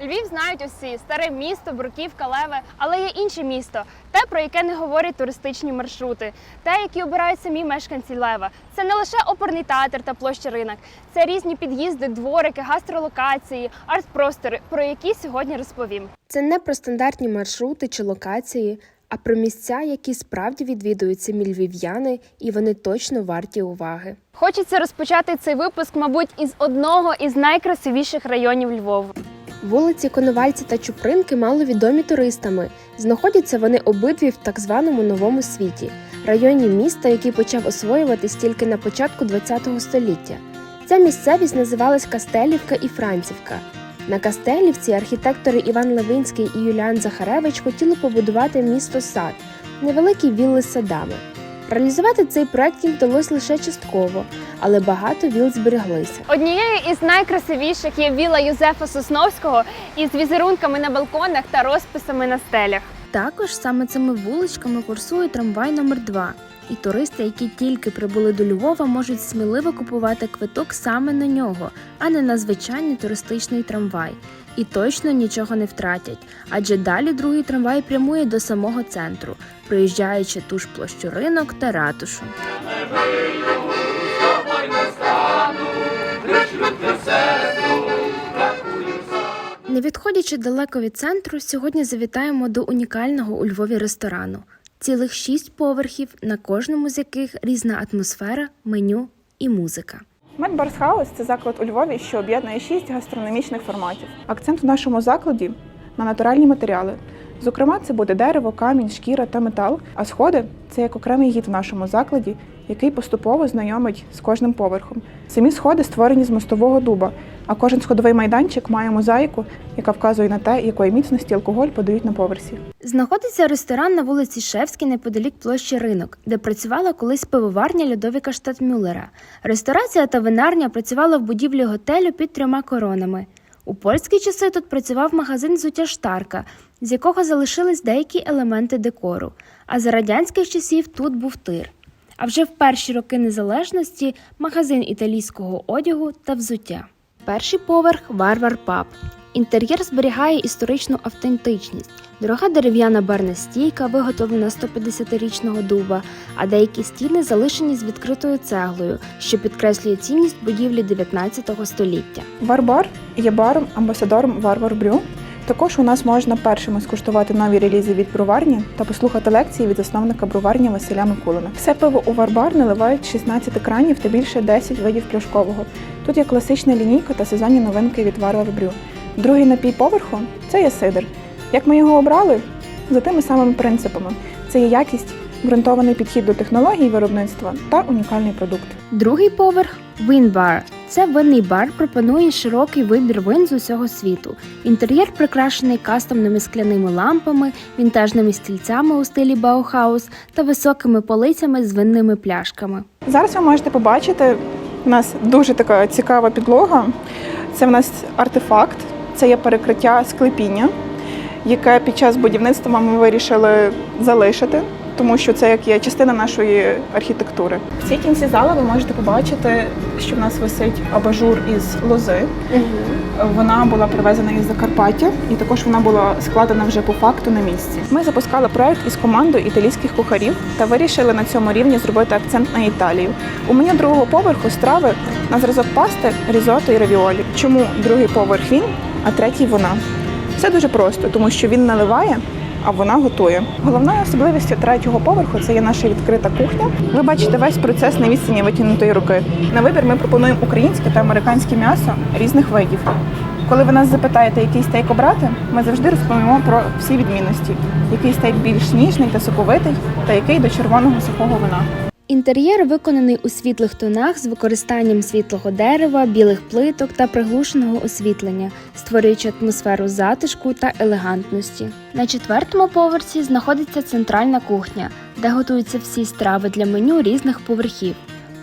Львів знають усі старе місто, Бруківка, Леве, але є інше місто, те, про яке не говорять туристичні маршрути, те, які обирають самі мешканці Лева. Це не лише оперний театр та площа ринок, це різні під'їзди, дворики, гастролокації, арт-простори, про які сьогодні розповім. Це не про стандартні маршрути чи локації, а про місця, які справді відвідують самі львів'яни, і вони точно варті уваги. Хочеться розпочати цей випуск, мабуть, із одного із найкрасивіших районів Львова. Вулиці Коновальці та Чупринки мало відомі туристами. Знаходяться вони обидві в так званому новому світі, районі міста, який почав освоюватись тільки на початку ХХ століття. Ця місцевість називалась Кастелівка і Францівка. На Кастелівці архітектори Іван Левинський і Юліан Захаревич хотіли побудувати місто сад, невеликі вілли з садами. Реалізувати цей проект їм вдалося лише частково, але багато віл збереглися. Однією із найкрасивіших є віла Юзефа Сосновського із візерунками на балконах та розписами на стелях. Також саме цими вуличками курсує трамвай номер 2 і туристи, які тільки прибули до Львова, можуть сміливо купувати квиток саме на нього, а не на звичайний туристичний трамвай. І точно нічого не втратять, адже далі другий трамвай прямує до самого центру, проїжджаючи ту ж площу ринок та ратушу. Не відходячи далеко від центру, сьогодні завітаємо до унікального у Львові ресторану. Цілих шість поверхів, на кожному з яких різна атмосфера, меню і музика. Медбарс Хаус це заклад у Львові, що об'єднує шість гастрономічних форматів. Акцент у нашому закладі на натуральні матеріали. Зокрема, це буде дерево, камінь, шкіра та метал. А сходи це як окремий гід в нашому закладі, який поступово знайомить з кожним поверхом. Самі сходи створені з мостового дуба, а кожен сходовий майданчик має мозаїку, яка вказує на те, якої міцності алкоголь подають на поверсі. Знаходиться ресторан на вулиці Шевській неподалік площі ринок, де працювала колись пивоварня Людовіка Штатмюллера. Ресторація та винарня працювала в будівлі готелю під трьома коронами. У польські часи тут працював магазин взуття Штарка, з якого залишились деякі елементи декору. А за радянських часів тут був тир. А вже в перші роки незалежності магазин італійського одягу та взуття. Перший поверх Варвар Паб. Інтер'єр зберігає історичну автентичність. Дорога дерев'яна барна стійка, виготовлена з 150-річного дуба, а деякі стіни залишені з відкритою цеглою, що підкреслює цінність будівлі 19 століття. Варбар є баром, амбасадором Варвар Брю. Також у нас можна першими скуштувати нові релізи від броварні та послухати лекції від засновника броварні Василя Микулина. Все пиво у Варбар наливають 16 екранів та більше 10 видів пляшкового. Тут є класична лінійка та сезонні новинки від Варвар Брю. Другий напій поверху це є сидр. Як ми його обрали? За тими самими принципами: це є якість, ґрунтований підхід до технологій виробництва та унікальний продукт. Другий поверх Вінбар. Це винний бар пропонує широкий вибір вин з усього світу. Інтер'єр прикрашений кастомними скляними лампами, вінтажними стільцями у стилі Баухаус та високими полицями з винними пляшками. Зараз ви можете побачити, у нас дуже така цікава підлога. Це в нас артефакт, це є перекриття склепіння, яке під час будівництва ми вирішили залишити, тому що це як є частина нашої архітектури. В цій кінці зала ви можете побачити, що в нас висить абажур із лози. Вона була привезена із Закарпаття, і також вона була складена вже по факту на місці. Ми запускали проект із командою італійських кухарів та вирішили на цьому рівні зробити акцент на Італію. У меню другого поверху страви на зразок пасти, різото і равіолі. Чому другий поверх він, а третій вона? Все дуже просто, тому що він наливає. А вона готує. Головною особливістю третього поверху це є наша відкрита кухня. Ви бачите весь процес на відстані витягнутої руки. На вибір ми пропонуємо українське та американське м'ясо різних видів. Коли ви нас запитаєте, який стейк обрати, ми завжди розповімо про всі відмінності, який стейк більш ніжний та соковитий, та який до червоного сухого вина. Інтер'єр виконаний у світлих тонах з використанням світлого дерева, білих плиток та приглушеного освітлення, створюючи атмосферу затишку та елегантності. На четвертому поверсі знаходиться центральна кухня, де готуються всі страви для меню різних поверхів.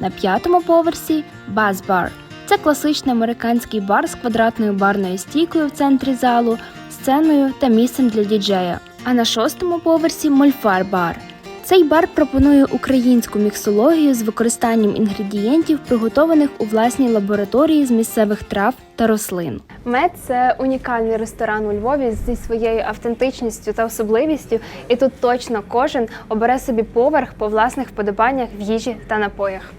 На п'ятому поверсі баз-бар. Це класичний американський бар з квадратною барною стійкою в центрі залу, сценою та місцем для діджея. А на шостому поверсі мольфар-бар. Цей бар пропонує українську міксологію з використанням інгредієнтів, приготованих у власній лабораторії з місцевих трав та рослин. Мед це унікальний ресторан у Львові зі своєю автентичністю та особливістю, і тут точно кожен обере собі поверх по власних вподобаннях в їжі та напоях.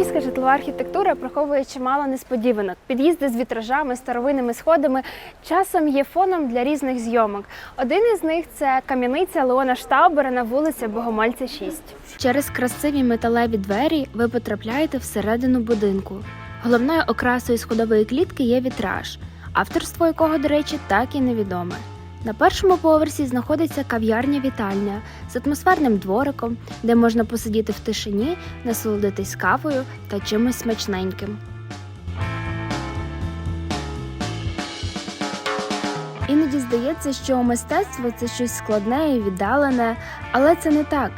Львівська житлова архітектура приховує чимало несподіванок. Під'їзди з вітражами, старовинними сходами часом є фоном для різних зйомок. Один із них це кам'яниця Леона Штаубера на вулиці Богомольця 6. Через красиві металеві двері ви потрапляєте всередину будинку. Головною окрасою сходової клітки є вітраж, авторство якого, до речі, так і невідоме. На першому поверсі знаходиться кав'ярня-вітальня з атмосферним двориком, де можна посидіти в тишині, насолодитись кавою та чимось смачненьким. Іноді здається, що мистецтво це щось складне і віддалене, але це не так.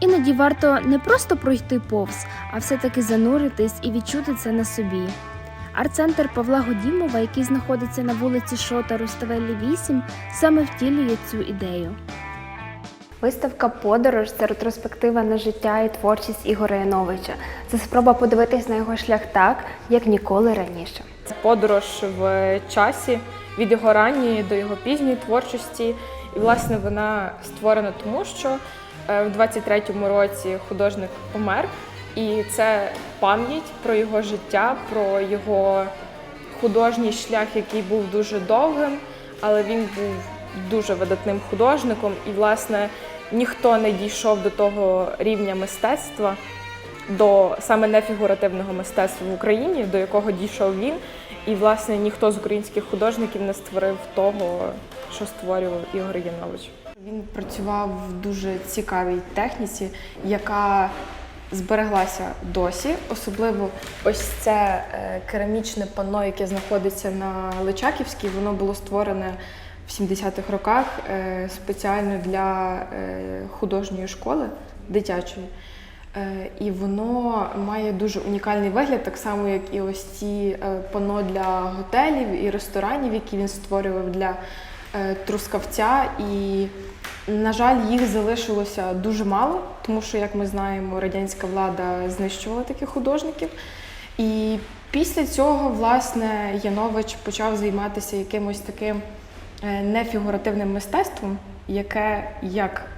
Іноді варто не просто пройти повз, а все-таки зануритись і відчути це на собі. Арт-центр Павла Годімова, який знаходиться на вулиці Шота Руставелі 8, саме втілює цю ідею. Виставка Подорож це ретроспектива на життя і творчість Ігоря Яновича. Це спроба подивитись на його шлях так, як ніколи раніше. Це подорож в часі від його ранньої до його пізньої творчості. І, власне, вона створена тому, що е, в 23-му році художник помер, і це пам'ять про його життя, про його художній шлях, який був дуже довгим, але він був дуже видатним художником, і, власне, ніхто не дійшов до того рівня мистецтва, до саме нефігуративного мистецтва в Україні, до якого дійшов він. І, власне, ніхто з українських художників не створив того, що створював Ігор Янович. Він працював в дуже цікавій техніці, яка збереглася досі. Особливо ось це е, керамічне панно, яке знаходиться на Личаківській, воно було створене в 70-х роках е, спеціально для е, художньої школи дитячої. І воно має дуже унікальний вигляд, так само, як і ось ці пано для готелів і ресторанів, які він створював для Трускавця. І, на жаль, їх залишилося дуже мало, тому що, як ми знаємо, радянська влада знищувала таких художників. І після цього, власне, Янович почав займатися якимось таким е, нефігуративним мистецтвом, яке як е,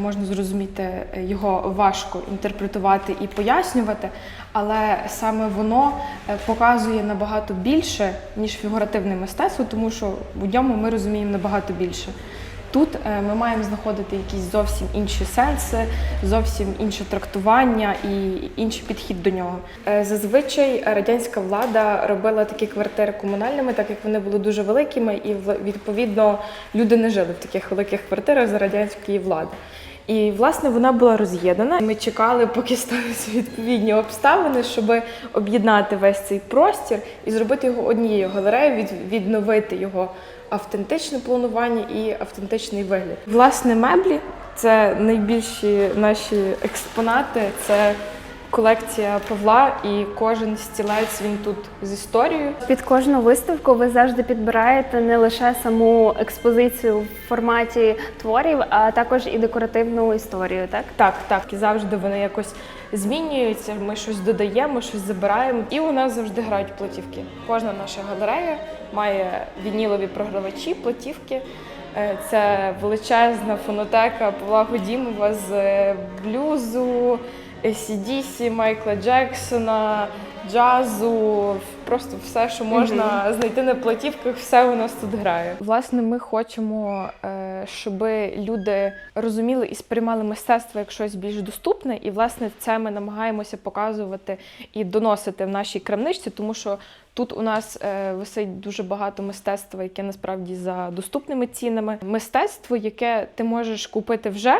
можна зрозуміти, е, його важко інтерпретувати і пояснювати, але саме воно е, показує набагато більше, ніж фігуративне мистецтво, тому що в ньому ми розуміємо набагато більше. Тут е, ми маємо знаходити якісь зовсім інші сенси, зовсім інше трактування і інший підхід до нього. Е, Зазвичай радянська влада робила такі квартири комунальними, так як вони були дуже великими, і відповідно люди не жили в таких великих квартирах за радянської влади. І власне вона була роз'єднана. Ми чекали, поки сталися відповідні обставини, щоб об'єднати весь цей простір і зробити його однією галереєю, від, відновити його автентичне планування і автентичний вигляд. Власне, меблі це найбільші наші експонати. Це колекція Павла, і кожен стілець він тут з історією. Під кожну виставку ви завжди підбираєте не лише саму експозицію в форматі творів, а також і декоративну історію, так? Так, так, і завжди вони якось змінюються. Ми щось додаємо, щось забираємо. І у нас завжди грають платівки. Кожна наша галерея має вінілові програвачі, платівки. Е, Це величезна фонотека Павла Годімова з е, блюзу, ACDC, Майкла Джексона, джазу, просто все, що можна знайти на платівках, все у нас тут грає. Власне, ми хочемо, е, щоб люди розуміли і сприймали мистецтво як щось більш доступне, і власне це ми намагаємося показувати і доносити в нашій крамничці, тому що тут у нас е, висить дуже багато мистецтва, яке насправді за доступними цінами. Мистецтво, яке ти можеш купити вже.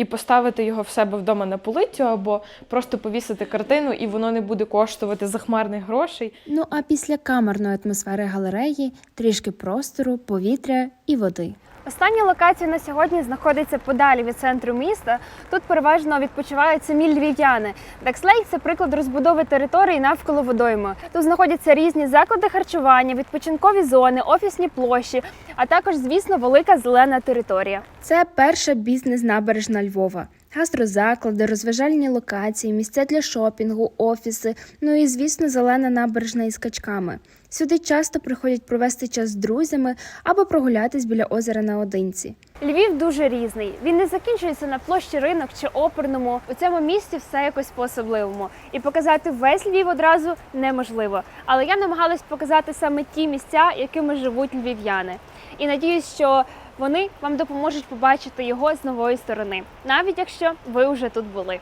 І поставити його в себе вдома на полицю, або просто повісити картину, і воно не буде коштувати захмарних грошей. Ну а після камерної атмосфери галереї трішки простору, повітря і води. Остання локація на сьогодні знаходиться подалі від центру міста. Тут переважно відпочивають самі львів'яни. Декслейк це приклад розбудови території навколо водойми. Тут знаходяться різні заклади харчування, відпочинкові зони, офісні площі, а також, звісно, велика зелена територія. Це перша бізнес-набережна Львова. Гастрозаклади, розважальні локації, місця для шопінгу, офіси, ну і звісно, зелена набережна із качками. Сюди часто приходять провести час з друзями або прогулятись біля озера наодинці. Львів дуже різний. Він не закінчується на площі ринок чи оперному. У цьому місті все якось по-особливому. І показати весь Львів одразу неможливо. Але я намагалась показати саме ті місця, якими живуть львів'яни. І надіюсь, що вони вам допоможуть побачити його з нової сторони, навіть якщо ви вже тут були.